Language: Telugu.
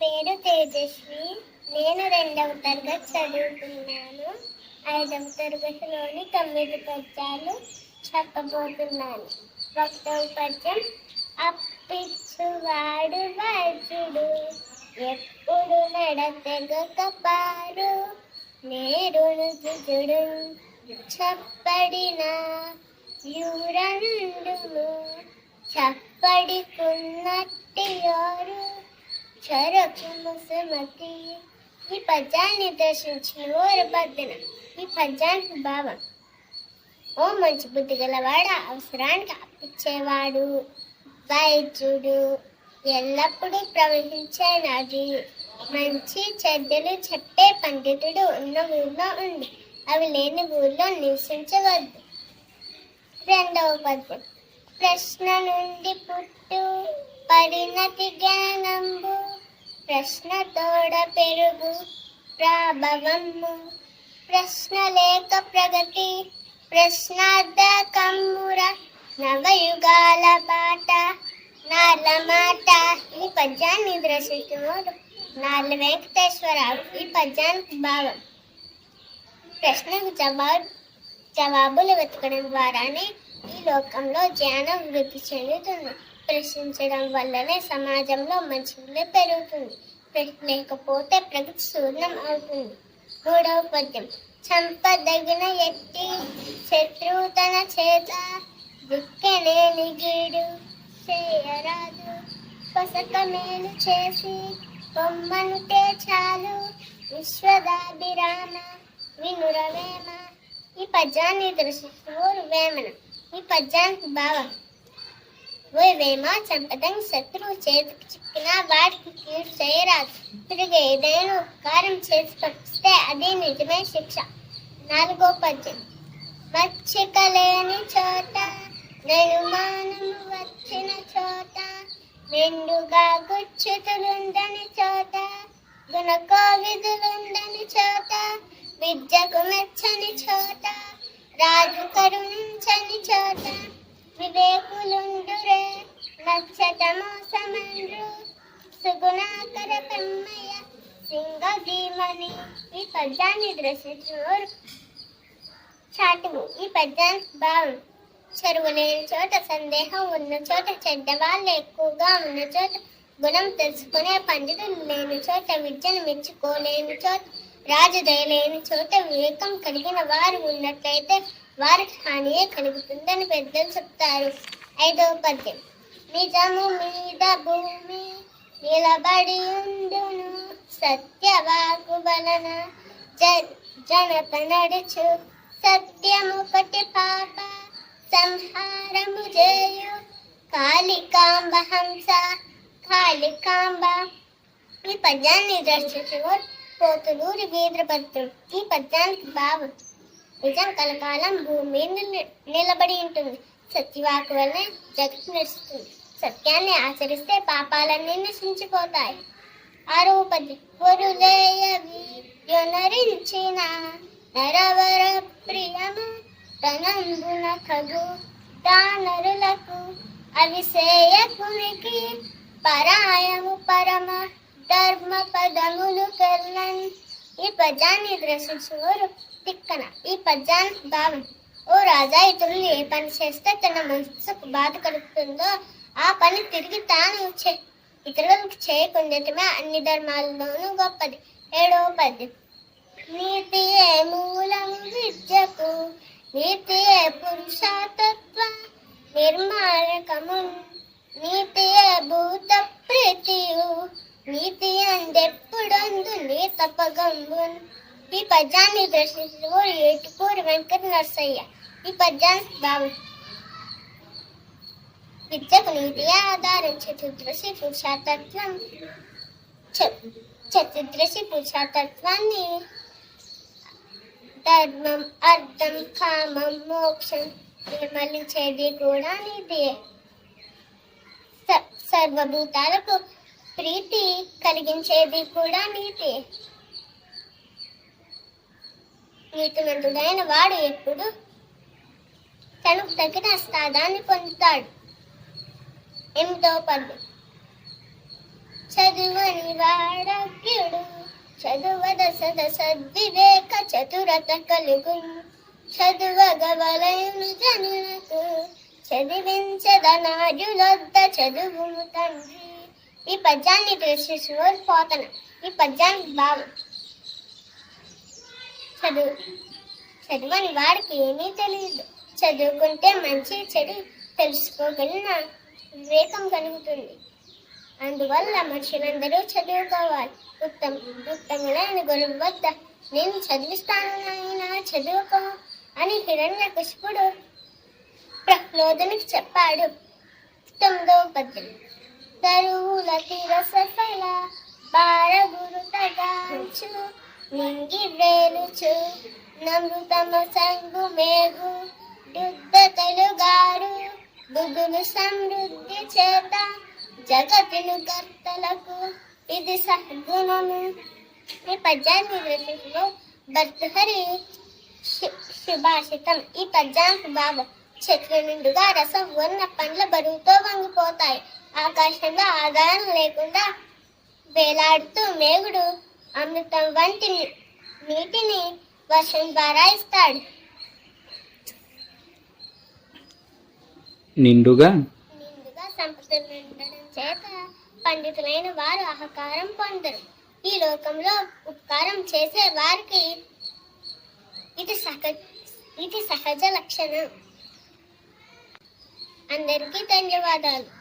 పేరు తేజస్వి. నేను రెండవ తరగతి చదువుతున్నాను ఐదవ తరగతిలోని తొమ్మిది పద్యాలు చెప్పబోతున్నాను. ఒకటవ పద్యం అప్పిచ్చువాడు వైద్యుడు ఎప్పుడు నడతెగక పారు నేరును దిగుడు చప్పడిన యూరండును చప్పడికున్నట్టి ఎవరు చెరకు ముసమతి ఈ పద్యాన్ని దర్శించిన ఓరు బద్దన ఈ పద్యానికి భావం ఓ మంచి బుద్ధి గలవాడ అవసరానికి అప్పించేవాడు వైద్యుడు ఎల్లప్పుడూ ప్రవహించే నది మంచి చెడ్డలు చెప్పే పండితుడు ఉన్న ఊళ్ళో ఉంది అవి లేని ఊళ్ళో నివసించవద్దు రెండవ పద్యం ప్రశ్న నుండి పుట్టు పరిణతి జ్ఞానంబు ప్రశ్న తోడ పెరుగు ప్రాభవము. ప్రశ్న లేక ప్రగతి ప్రశ్నార్థ కమ్ముర నవయుగాల బాట నాల మాట ఈ పద్యాన్ని దర్శిస్తున్నారు నాళ్ళ వెంకటేశ్వరరావు ఈ పద్యానికి భావం ప్రశ్నకు జవాబు జవాబులు వెతకడం ద్వారానే ఈ లోకంలో జ్ఞానం వృద్ధి చెందుతుంది. ప్రశ్నించడం వల్లనే సమాజంలో మంచిగా పెరుగుతుంది. లేకపోతే ప్రగతి శూన్యం అవుతుంది. మూడవ పద్యం. చంపదగిన ఎట్టి శత్రువు తన చేత దిక్కనేని గీడు చేయరాదు. పసక మేలు చేసి బొమ్మనుతే చాలు. విశ్వదాభిరామ వినురవేమ. ఈ పద్యాన్ని దర్శిస్తూ వేమన. ఈ పద్యానికి భావం ఓ చంపదం శత్రువు చేతికి చిక్కినా వాడికి కీడు చేయరాదు. తిరిగి ఏదైనా ఉపకారం చేసి పట్టిస్తే అది నిజమే శిక్ష. నాలుగో పద్యం. మచ్చిక లేని చోట ననుమానము వచ్చిన చోట మెండుగా గుచ్చుతులుండని చోట గుణకోవిధులుండని చోట విద్యకు మెచ్చని చోట రాజు కరుణించని చోట వివేకులుండురే నచ్చట మోసమండ్రు సుగుణాకర పెమ్మయ్య సింగదీమని ఈ పద్యాన్ని దర్శించుకోరు చాటువు ఈ పద్యానికి భావం చెరువు లేని చోట సందేహం ఉన్న చోట చెడ్డవాళ్ళు ఎక్కువగా ఉన్న చోట. గుణం తెలుసుకునే పండితులు లేని చోట విద్యను మెచ్చుకోలేని చోట. రాజదయ లేని చోట వివేకం కలిగిన వారు ఉన్నట్లయితే వారికి హానియే కలుగుతుందని పెద్దలు చెప్తారు. ఐదవ పద్యం. నిజము మీద భూమి నిలబడి ఉండును. సత్యవాకు వలన జ- జనత నడుచు. సత్యముపటి పాప సంహారము చేయు. కాళికాంబ హంస కాళికాంబ. ఈ పద్యాన్ని దర్శించు పోతులూరి వీరభద్రం ఈ పద్యానికి భావం నిజం కలకాలం భూమి మీద ని- నిలబడి ఉంటుంది. సత్యవాకు వలన జగత్ నడుస్తుంది సత్యాన్ని ఆచరిస్తే పాపాలన్నీ నశించిపోతాయి. ఆరవ పద్యం వరులేయవి నరవర ప్రియము తనంబున కగు దానరులకు అవిసేయకునికి పరాయము పరమ ధర్మ పదములు కర్ణన్ ఈ పదాన్ని దర్శించువారు తిక్కన ఈ పద్యానికి భావం ఓ రాజా ఇతరులు ఏ పని చేస్తే తన మనసుకు బాధ కలుగుతుందో ఆ పని తిరిగి తాను చే ఇతరులకు చేయకుండటమే అన్ని ధర్మాలలోనూ గొప్పది. ఏడవ పద్యం. నీతియే మూలం విద్యకు నీతియే పురుషతత్వ నిర్మాణకము నీతియే భూత ప్రీతియు నీతి అందెప్పుడందు నీ తపగంబును ఈ పద్యాన్ని దర్శించిన ఏటుకూరి వెంకట నరసయ్య ఈ పద్యానికి భావం విద్యకు నీతి ఆధారం చతుర్దశి పురుషతత్వం చ- చతుర్దశి పురుషతత్వాన్ని ధర్మం అర్థం కామం మోక్షం నిర్మలించేది కూడా నీతి సర్వభూతాలకు ప్రీతి కలిగించేది కూడా నీతి నీతిమంతుడైన వాడు ఎప్పుడు తనకు తగిన స్థానాన్ని పొందుతాడు. ఎంతో పద్యం చదువని వాడగ్యుడు చదువద సద సద్వివేక చతురత కలుగు. చదువగవలయును జనులకు చదివించదనాజులొద్ద చదువు తండ్రి. ఈ పద్యాన్ని తెలిసిన పోతన. ఈ పద్యానికి భావం. చదువు చదువని వాడికి ఏమీ తెలియదు చదువుకుంటే మంచి చెడు తెలుసుకోగలిగిన వివేకం కలుగుతుంది. అందువల్ల మనుషులందరూ చదువుకోవాలి. ఉత్తమ ఉత్తములైన గురువు వద్ద నేను చదివిస్తాను నాయన చదువుకో అని హిరణ్య కృష్ణుడు ప్రహ్లాదునికి చెప్పాడు. తొమ్మిదో పద్యం. తరువుల తిరసఫల బారగురు తగాచు నింగి వేలుచు నమృతమ సంగు మేఘు యుద్ధ తెలుగాడు బుధులు సమృద్ధి చేత జగతిను కర్తలకు ఇది సద్గుణము. ఈ పద్యాన్ని రచించిన భర్తహరి శుభాషితం. సుభాషితం ఈ పద్యానికి భావం చెట్ల నిండుగా రసం ఉన్న పండ్ల బరువుతో వంగిపోతాయి. ఆకాశంలో ఆధారం లేకుండా వేలాడుతూ మేగుడు అమృతం వంటి నీటిని వర్షం ద్వారా ఇస్తాడు. నిండుగా? నిండుగా సంపదలు నిండడం చేత పండితులైన వారు అహకారం పొందరు. ఈ లోకంలో ఉపకారం చేసే వారికి ఇది సహ ఇది సహజ లక్షణం. అందరికీ ధన్యవాదాలు.